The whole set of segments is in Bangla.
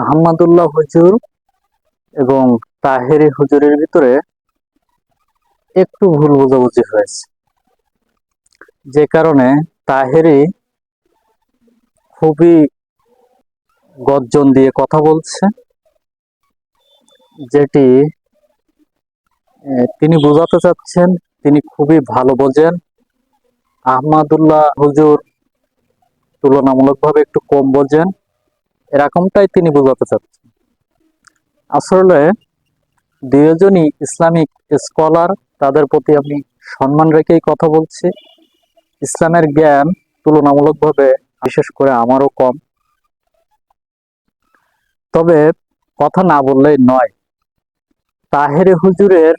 আহমদুল্লাহ হুজুর এবং তাহেরি হুজুরের ভিতরে একটু ভুল বোঝাবুঝি হয়েছে। যে কারণে তাহেরি খুবই গর্জন দিয়ে কথা বলছে, যেটি তিনি বোঝাতে চাচ্ছেন, তিনি খুবই ভালো বোঝেন। আহমদুল্লাহ হুজুর তুলনামূলকভাবে একটু কম বোঝেন। এরকমটাই তিনি বোঝাতে চাচ্ছেন। আসলে দুজনই ইসলামিক স্কলার, তাদের প্রতি আমি সম্মান রেখেই কথা বলছি। ইসলামের জ্ঞান তুলনামূলকভাবে, বিশেষ করে আমারও কম। তবে কথা না বললেই নয়। তাহের হুজুরের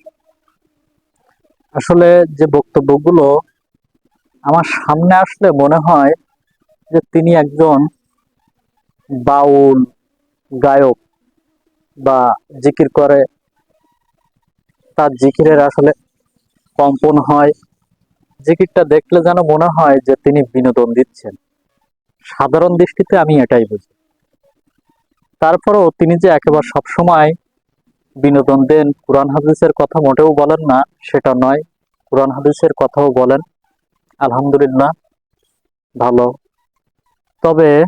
আসলে যে বক্তব্যগুলো আমার সামনে আসলে মনে হয় যে তিনি একজন বাউল, গায়ক বা জিকির করে, তার জিকিরের আসলে কম্পন হয়। জিকিরটা দেখলে যেন মনে হয় যে তিনি বিনোদন দিচ্ছেন। সাধারণ দৃষ্টিতে আমি এটাই বুঝি। তারপরেও তিনি যে একেবারে সবসময় বিনোদন দেন, কোরআন হাদিসের কথা মোটেও বলেন না, সেটা নয়। কোরআন হাদিসের কথাও বলেন, আলহামদুলিল্লাহ, ভালো। তবে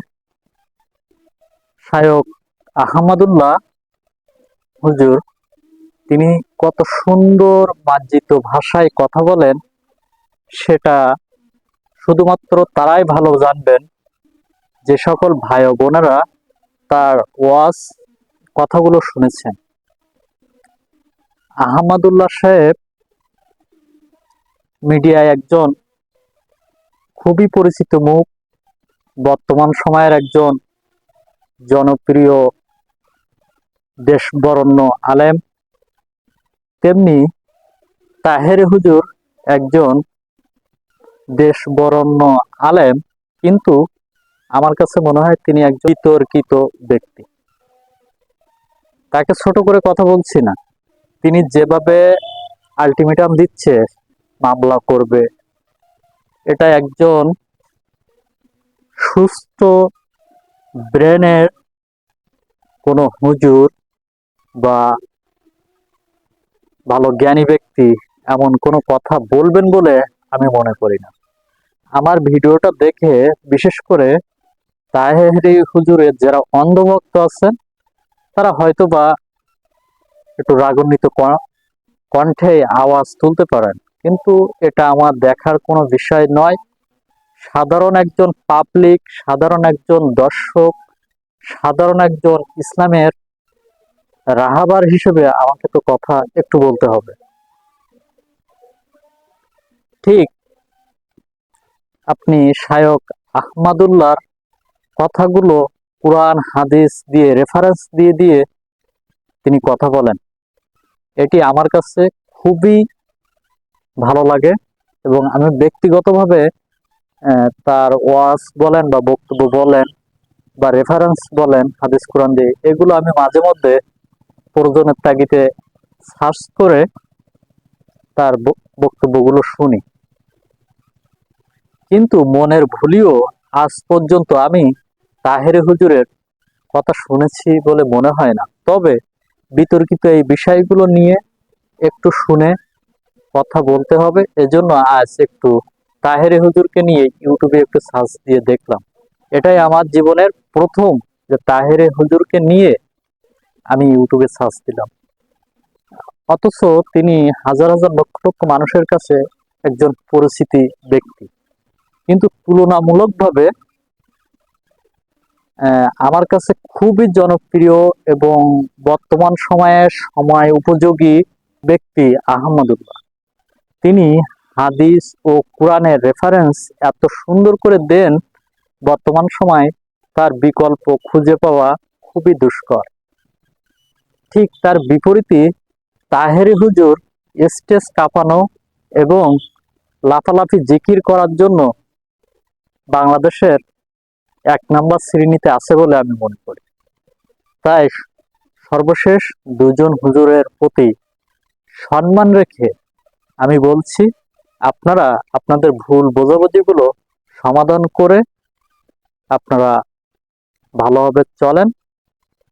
শায়ক আহমদুল্লাহ, হুজুর, তিনি কত সুন্দর মার্জিত ভাষায় কথা বলেন, সেটা শুধুমাত্র তারাই ভালো জানবেন। যে সকল ভাই বোনেরা তার ওয়াজ, কথাগুলো শুনেছেন। আহমদুল্লাহ সাহেব মিডিয়ায় একজন খুবই পরিচিত মুখ, বর্তমান সময়ের একজন জনপ্রিয় দেশবরণ্য আলেম। তেমনি তাহের হুজুর একজন দেশবরণ্য আলেম, কিন্তু আমার কাছে মনে হয় তিনি একজন বিতর্কিত ব্যক্তি। তাকে ছোট করে কথা বলছি না। তিনি যেভাবে আলটিমেটাম দিচ্ছে, মামলা করবে, এটা একজন সুস্থ ব্রেনের কোনো হুজুর বা ভালো জ্ঞানী ব্যক্তি এমন কোনো কথা বলবেন বলে আমি মনে করি না। আমার ভিডিওটা দেখে বিশেষ করে তাহেরি হুজুরের যারা অন্ধভক্ত আছেন, তারা হয়তো বা একটু রাগান্বিত কণ্ঠে আওয়াজ তুলতে পারেন। কিন্তু এটা আমার দেখার কোনো বিষয় নয়। সাধারণ একজন পাবলিক সাধারণ একজন দর্শক, সাধারণ একজন ইসলামের রাহাবার হিসেবে আমাকে তো কথা একটু বলতে হবে। ঠিক আপনি শায়ক আহমাদুল্লাহর কথাগুলো কোরআন, হাদিস দিয়ে রেফারেন্স দিয়ে দিয়ে তিনি কথা বলেন। এটি আমার কাছে খুবই ভালো লাগে এবং আমি ব্যক্তিগতভাবে তার ওয়াজ বলেন বা বক্তব্য বলেন বা রেফারেন্স বলেন হাদিস কোরআন দিয়ে, এগুলো আমি মাঝে মধ্যে প্রয়োজনের তাগিদে সার্চ করে তার বক্তব্যগুলো শুনি। কিন্তু মনের ভুলিও আজ পর্যন্ত আমি তাহেরে হুজুরের কথা শুনেছি বলে মনে হয় না। তবে বিতর্কিত এই বিষয়গুলো নিয়ে একটু শুনে কথা বলতে হবে, এজন্য আজ একটু তাহেরে হুজুরকে নিয়ে ইউটিউবে একটু সার্চ দিয়ে দেখলাম। এটাই আমার জীবনের প্রথম যে তাহেরে হুজুরকে নিয়ে আমি ইউটিউবে সার্চ দিলাম। অথচ তিনি হাজার হাজার লক্ষ লক্ষ মানুষের কাছে একজন পরিচিতি ব্যক্তি। কিন্তু তুলনামূলকভাবে আমার কাছে খুবই জনপ্রিয় এবং বর্তমান সময়ে সময় উপযোগী ব্যক্তি আহমদুল্লাহ। তিনি হাদিস ও কোরআনের রেফারেন্স এত সুন্দর করে দেন, বর্তমান সময় তার বিকল্প খুঁজে পাওয়া খুবই দুষ্কর। ঠিক তার বিপরীতে তাহেরি হুজুর স্টেজ কাঁপানো এবং লাফালাফি জিকির করার জন্য বাংলাদেশের এক নাম্বার শ্রেণীতে আছে বলে আমি মনে করি। তাই সর্বশেষ দুজন হুজুরের প্রতি সম্মান রেখে আমি বলছি আপনারা আপনাদের ভুল বোঝাবুঝিগুলো সমাধান করে আপনারা ভালোভাবে চলেন।